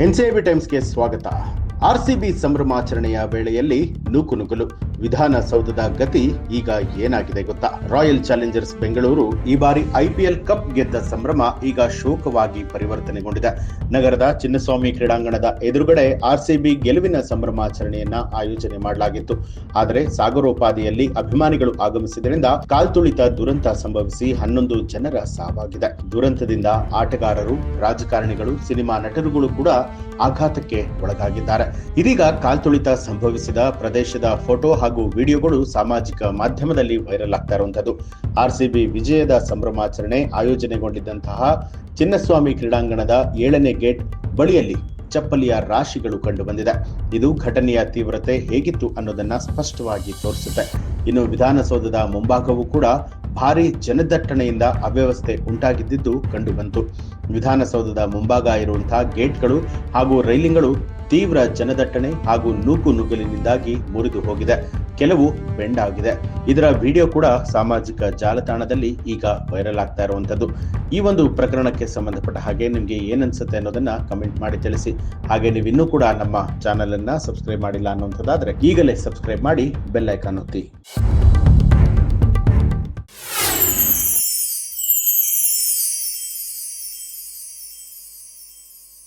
NCIB ಟೈಮ್ಸ್ಗೆ ಸ್ವಾಗತ. RCB ಸಂಭ್ರಮಾಚರಣೆಯ ವೇಳೆಯಲ್ಲಿ ನೂಕುನುಗ್ಗಲು ವಿಧಾನಸೌಧದ ಗತಿ ಈಗ ಏನಾಗಿದೆ ಗೊತ್ತಾ? ರಾಯಲ್ ಚಾಲೆಂಜರ್ಸ್ ಬೆಂಗಳೂರು ಈ ಬಾರಿ ಐಪಿಎಲ್ ಕಪ್ ಗೆದ್ದ ಸಂಭ್ರಮ ಈಗ ಶೋಕವಾಗಿ ಪರಿವರ್ತನೆಗೊಂಡಿದೆ. ನಗರದ ಚಿನ್ನಸ್ವಾಮಿ ಕ್ರೀಡಾಂಗಣದ ಎದುರುಗಡೆ ಆರ್ಸಿಬಿ ಗೆಲುವಿನ ಸಂಭ್ರಮಾಚರಣೆಯನ್ನ ಆಯೋಜನೆ ಮಾಡಲಾಗಿತ್ತು. ಆದರೆ ಸಾಗರೋಪಾದಿಯಲ್ಲಿ ಅಭಿಮಾನಿಗಳು ಆಗಮಿಸಿದ್ದರಿಂದ ಕಾಲ್ತುಳಿತ ದುರಂತ ಸಂಭವಿಸಿ ಹನ್ನೊಂದು ಜನರ ಸಾವಾಗಿದೆ. ದುರಂತದಿಂದ ಆಟಗಾರರು, ರಾಜಕಾರಣಿಗಳು, ಸಿನಿಮಾ ನಟರುಗಳು ಕೂಡ ಆಘಾತಕ್ಕೆ ಒಳಗಾಗಿದ್ದಾರೆ. ಇದೀಗ ಕಾಲ್ತುಳಿತ ಸಂಭವಿಸಿದ ಪ್ರದೇಶದ ಫೋಟೋ ವಿಡಿಯೋಗಳು ಸಾಮಾಜಿಕ ಮಾಧ್ಯಮದಲ್ಲಿ ವೈರಲ್ ಆಗ್ತಾ ಇರುವಂತದ್ದು ಆರ್ಸಿಬಿ ವಿಜಯದ ಸಂಭ್ರಮಾಚರಣೆ ಆಯೋಜನೆಗೊಂಡಿದ್ದಂತಹ ಚಿನ್ನಸ್ವಾಮಿ ಕ್ರೀಡಾಂಗಣದ ಏಳನೇ ಗೇಟ್ ಬಳಿಯಲ್ಲಿ ಚಪ್ಪಲಿಯ ರಾಶಿಗಳು ಕಂಡು ಬಂದಿದೆ. ಇದು ಘಟನೆಯ ತೀವ್ರತೆ ಹೇಗಿತ್ತು ಅನ್ನೋದನ್ನ ಸ್ಪಷ್ಟವಾಗಿ ತೋರಿಸುತ್ತೆ. ಇನ್ನು ವಿಧಾನಸೌಧದ ಮುಂಭಾಗವೂ ಕೂಡ ಭಾರಿ ಜನದಟ್ಟಣೆಯಿಂದ ಅವ್ಯವಸ್ಥೆ ಉಂಟಾಗಿದ್ದಿದ್ದು ಕಂಡು ಬಂತು. ವಿಧಾನಸೌಧದ ಮುಂಭಾಗ ಇರುವಂತಹ ಗೇಟ್ಗಳು ಹಾಗೂ ರೈಲಿಂಗ್ಗಳು ತೀವ್ರ ಜನದಟ್ಟಣೆ ಹಾಗೂ ನೂಕು ನುಗ್ಗಲಿನಿಂದಾಗಿ ಮುರಿದು ಹೋಗಿದೆ. ಕೆಲವು ಬೆಂಡಾಗಿದೆ. ಇದರ ವಿಡಿಯೋ ಕೂಡ ಸಾಮಾಜಿಕ ಜಾಲತಾಣದಲ್ಲಿ ಈಗ ವೈರಲ್ ಆಗ್ತಾ ಇರುವಂತದ್ದು ಈ ಒಂದು ಪ್ರಕರಣಕ್ಕೆ ಸಂಬಂಧಪಟ್ಟ ಹಾಗೆ ನಿಮಗೆ ಏನನ್ಸುತ್ತೆ ಅನ್ನೋದನ್ನ ಕಮೆಂಟ್ ಮಾಡಿ ತಿಳಿಸಿ. ಹಾಗೆ ನೀವು ಇನ್ನೂ ಕೂಡ ನಮ್ಮ ಚಾನೆಲ್ ಅನ್ನ ಸಬ್ಸ್ಕ್ರೈಬ್ ಮಾಡಿಲ್ಲ ಅನ್ನುವಂಥದ್ದಾದ್ರೆ ಈಗಲೇ ಸಬ್ಸ್ಕ್ರೈಬ್ ಮಾಡಿ ಬೆಲ್ ಐಕಾನ್ ಒತ್ತಿ.